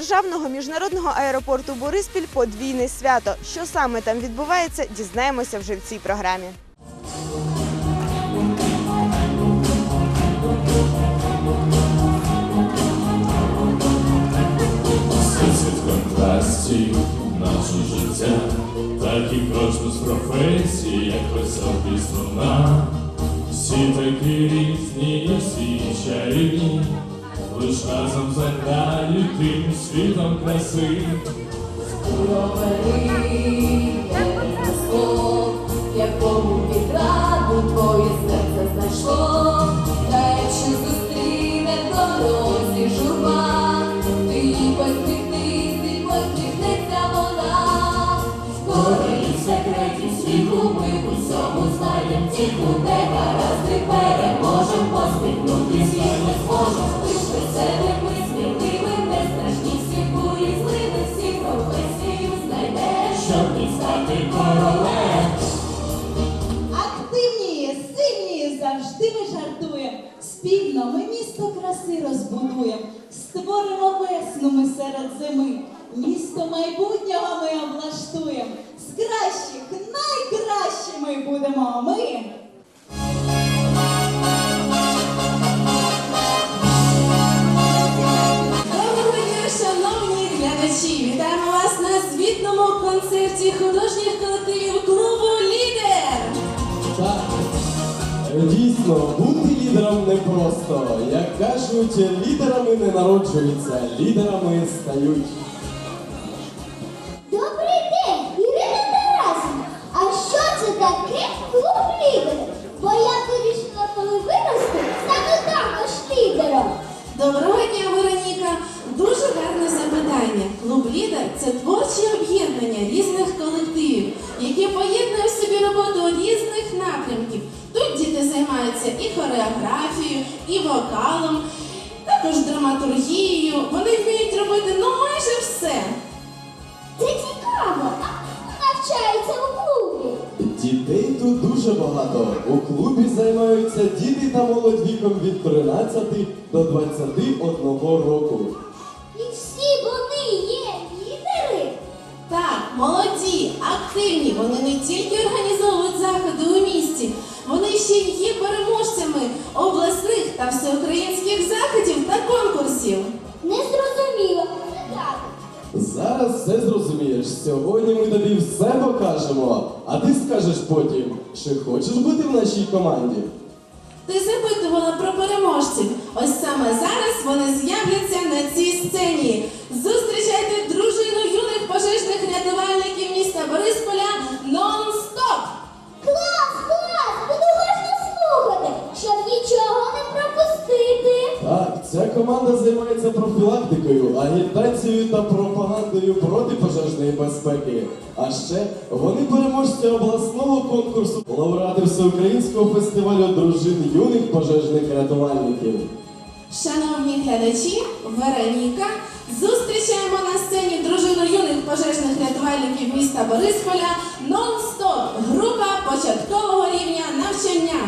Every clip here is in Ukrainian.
державного міжнародного аеропорту Бориспіль подвійне свято. Що саме там відбувається, дізнаємося вже в цій програмі. Контрастів наше життя, так і кожну з професій, як високий струна. Всі такі різні, всі чарівні, лиш разом заграють тим світом краси. Якому відраду твоє серце знайшло, та якщо зустріне в дорозі журба, ти їй посміхнись, посміхнеться вона. Скорий секретів світу ми в усьому знаєм тиху, де гаразди переможем, посміхнутись і не зможем. Розбудуємо. Створимо весну ми серед зими. Місто майбутнього ми облаштуємо. З кращих, найкращими будемо ми. Доброго дня, шановні глядачі! Вітаємо вас на звітному концерті художніх колективів клубу Лідер! Так, дійсно, бути лідером непросто. Як кажуть, лідерами не народжуються, лідерами стають. Дуже багато. У клубі займаються діти та молодь віком від 13 до 21 року. І всі вони є лідери? Так, молоді, активні. Вони не тільки організовують заходи у місті, вони ще й є переможцями обласних та всеукраїнських заходів та конкурсів. Не зрозуміло. Зараз все зрозумієш. Сьогодні ми тобі все покажемо. А ти скажеш потім, чи хочеш бути в нашій команді? Ти запитувала про переможців. Ось саме зараз вони з'являться на цій сцені. Зустрічайте дружину юних пожежних рятувальників міста Борисполя нон-стоп! Ця команда займається профілактикою, агітацією та пропагандою протипожежної безпеки. А ще вони переможці обласного конкурсу, лауреати всеукраїнського фестивалю дружин юних пожежних рятувальників. Шановні глядачі, Вероніка, зустрічаємо на сцені дружину юних пожежних рятувальників міста Борисполя нон-стоп. Група початкового рівня навчання.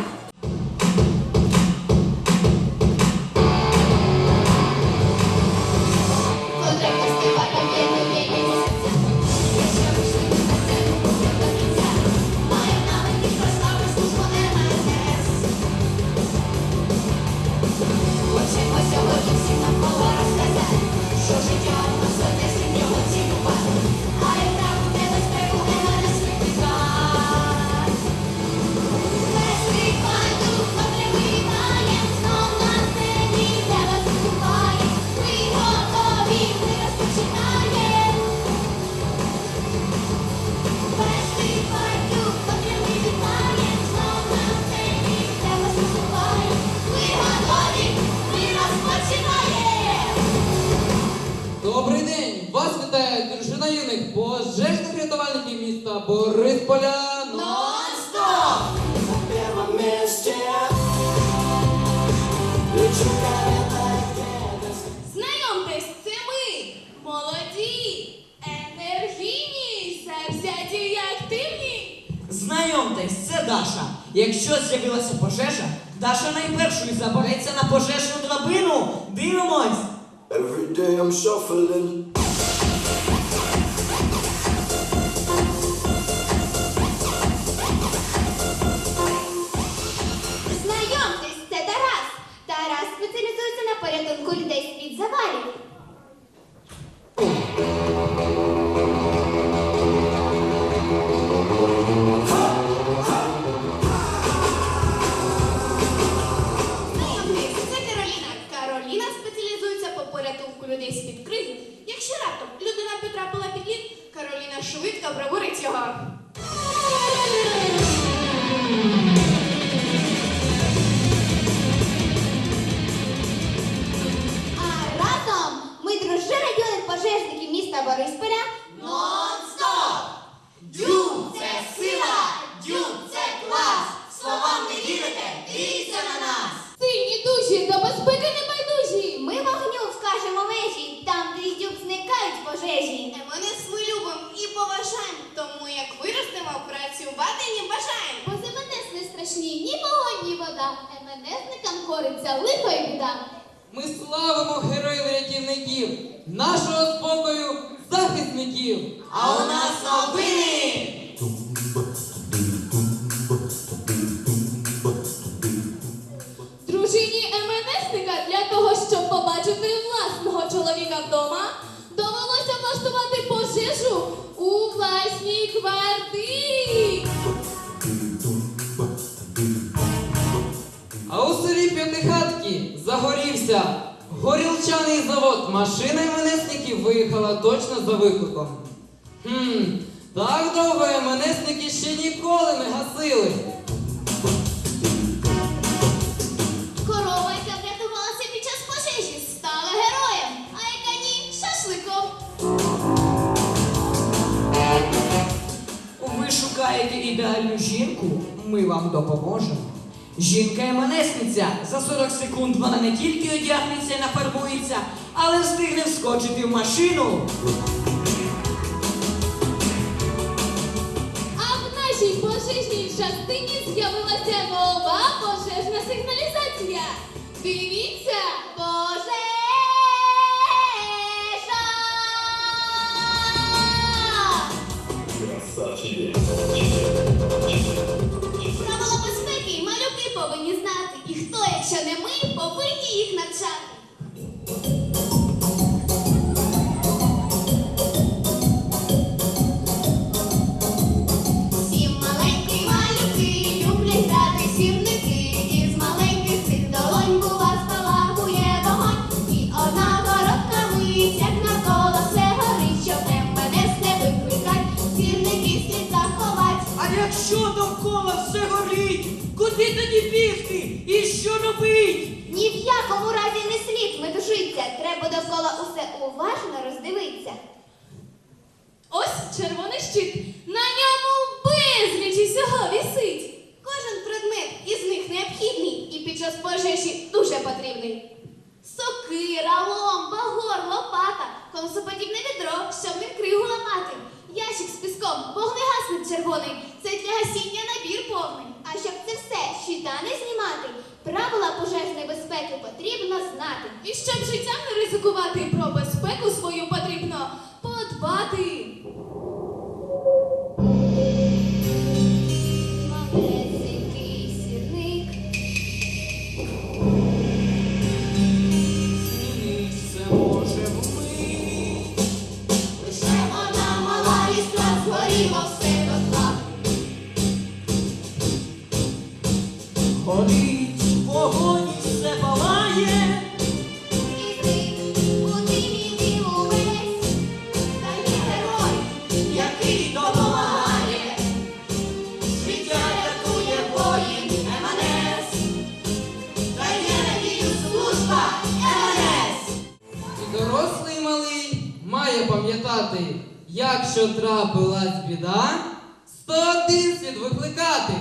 Якщо з'явилася пожежа, Даша найпершою забереться на пожежну драбину. Дивимось. Every day I'm shuffling. Знайомтесь, це Тарас. Тарас спеціалізується на порятунку людей міста Борисполя. Нон-стоп! Дюб це сила! Дюб це клас! Словам не вірите? Дивіться на нас! Сильні душі до безпеки не байдужі. Ми вогню скажемо межі, там, де із дюб зникають пожежі. Мене ми любимо і поважаємо, тому як виростемо, працювати не бажаємо. Бо МНС не страшні ні вогонь, ні вода. МНСникам кориться лихо і біда. Ми славимо героїв-рятівників, нашого спокою захисників. А у нас новини! Дружині МНСника для того, щоб побачити власного чоловіка вдома, довелося влаштувати пожежу у власній квартирі. А у селі Загорівся горілчаний завод. Машина МНСників виїхала точно за викликом. Хм, так довго МНСники ще ніколи не гасили. Корова, яка врятувалася під час пожежі, стала героєм, а яка ні шашликом. Ви шукаєте ідеальну жінку? Ми вам допоможемо. Жінка МНСниця. За 40 секунд вона не тільки одягнеться і нафарбується, але встигне вскочити в машину. А в нашій пожежній частині з'явилася нова пожежна сигналізація. Дивіться, повинні знати. І хто, якщо не ми, повинні їх навчати. Куди тоді бігти? І що робить? Ні в якому разі не слід медужиться. Треба довкола усе уважно роздивитися. ось червоний щит. На ньому безліч усього вісить. Кожен предмет із них необхідний і під час пожежі дуже потрібний. Сокира, ломба, гор, лопата, конусоподібне відро, щоб не кригу ламати. Ящик з піском, вогнегасник червоний. Це для гасіння набір повний. А щоб це все щита не знімати, правила пожежної безпеки потрібно знати. І щоб життя не біда, 101 слід викликати.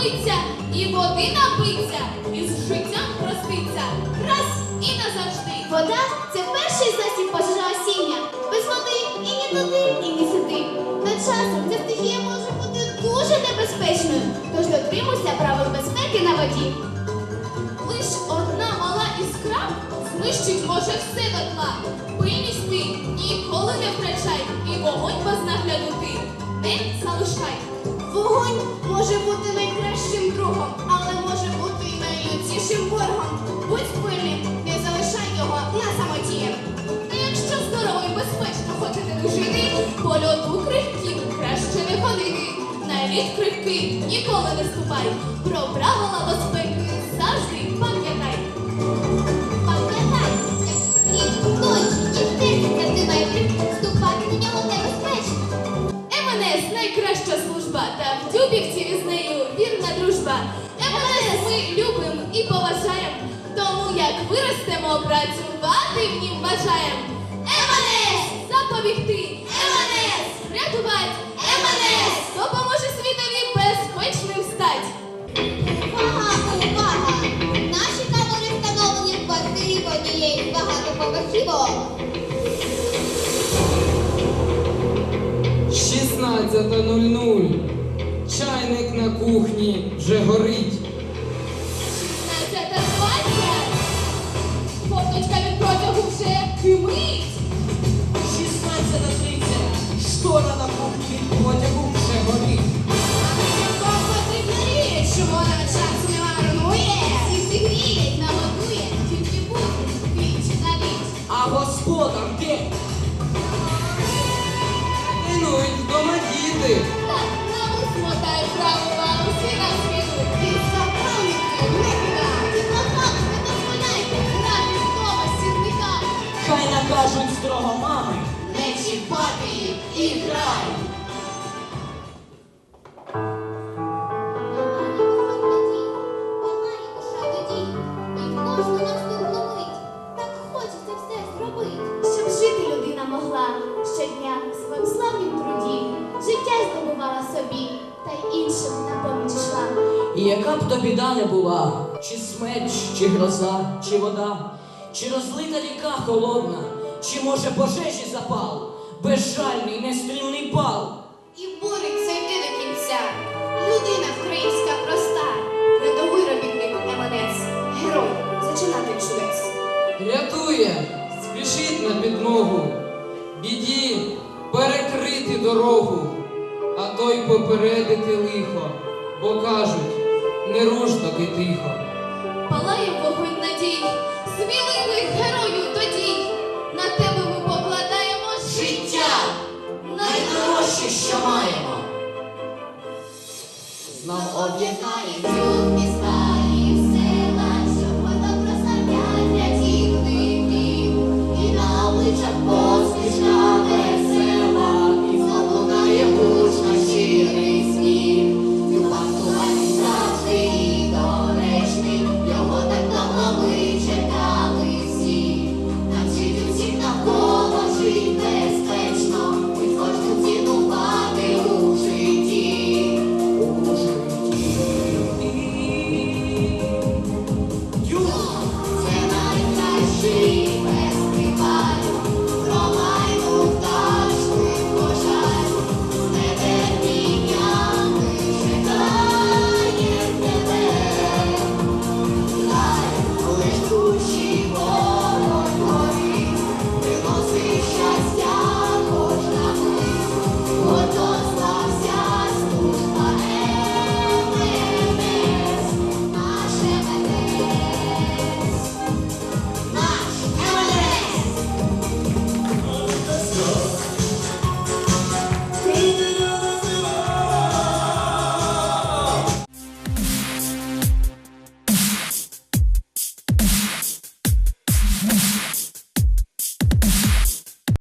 Втопитися і води напиться, і з життям проститься. Раз і назавжди. Вода це перший засіб пожежогасіння. Без води і ні туди, і ні сюди. Та часом ця стихія може бути дуже небезпечною, тож дотримуйся правил безпеки на воді. Лиш одна мала іскра знищить може все дотла. Пильність ти ніколи не втрачай, і вогонь без нагляду ти не залишай. Вогонь може бути найкращим другом, але може бути і найлютішим ворогом. Будь пильним, не залишай його на самоті. Та якщо здорово і безпечно хочете дожити, по льоду крихків краще не ходити. На лід крихкий ніколи не ступай. Про правила безпеки завжди найкраща служба, та в Дюбівців із нею вірна дружба. МНС ми любимо і поважаємо, тому як виростемо, працювати в нім бажаємо. МНС запобігти, МНС рятувати, МНС допоможе 16.00. Чайник на кухні вже горить. Була, чи смерч, чи гроза, чи вода, чи розлита ріка холодна, чи може пожежі запал, безжальний, нестримний пал. тихо. Палає вогонь надій, сміливих герою тоді. На тебе ми покладаємо життя, найдорожче, що маємо. Знов об'єднає.